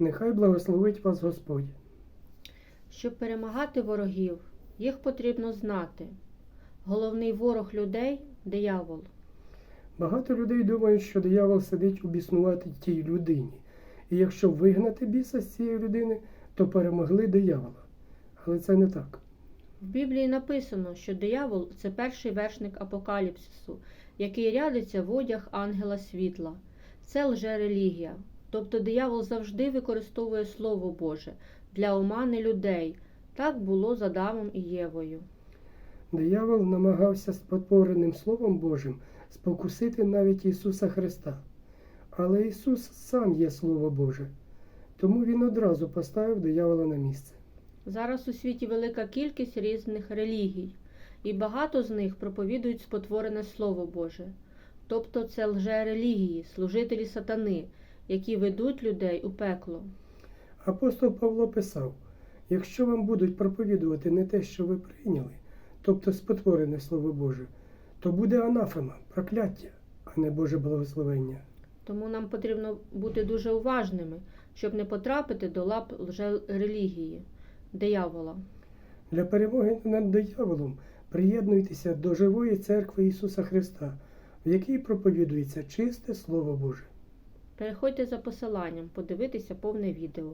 Нехай благословить вас Господь. Щоб перемагати ворогів, їх потрібно знати. Головний ворог людей диявол. Багато людей думають, що диявол сидить у біснуватій людині. І якщо вигнати біса з цієї людини, то перемогли диявола. Але це не так. В Біблії написано, що диявол це перший вершник апокаліпсису, який рядиться в одяг ангела світла. Це лжерелігія. Тобто диявол завжди використовує Слово Боже для омани людей. Так було з Адамом і Євою. Диявол намагався спотвореним Словом Божим спокусити навіть Ісуса Христа. Але Ісус сам є Слово Боже, тому Він одразу поставив диявола на місце. Зараз у світі велика кількість різних релігій, і багато з них проповідують спотворене Слово Боже. Тобто це лжерелігії, служителі сатани, які ведуть людей у пекло. Апостол Павло писав: якщо вам будуть проповідувати не те, що ви прийняли, тобто спотворене Слово Боже, то буде анафема, прокляття, а не Боже благословення. Тому нам потрібно бути дуже уважними, щоб не потрапити до лап лжерелігії, диявола. Для перемоги над дияволом приєднуйтеся до живої церкви Ісуса Христа, в якій проповідується чисте Слово Боже. Переходьте за посиланням, подивитися повне відео.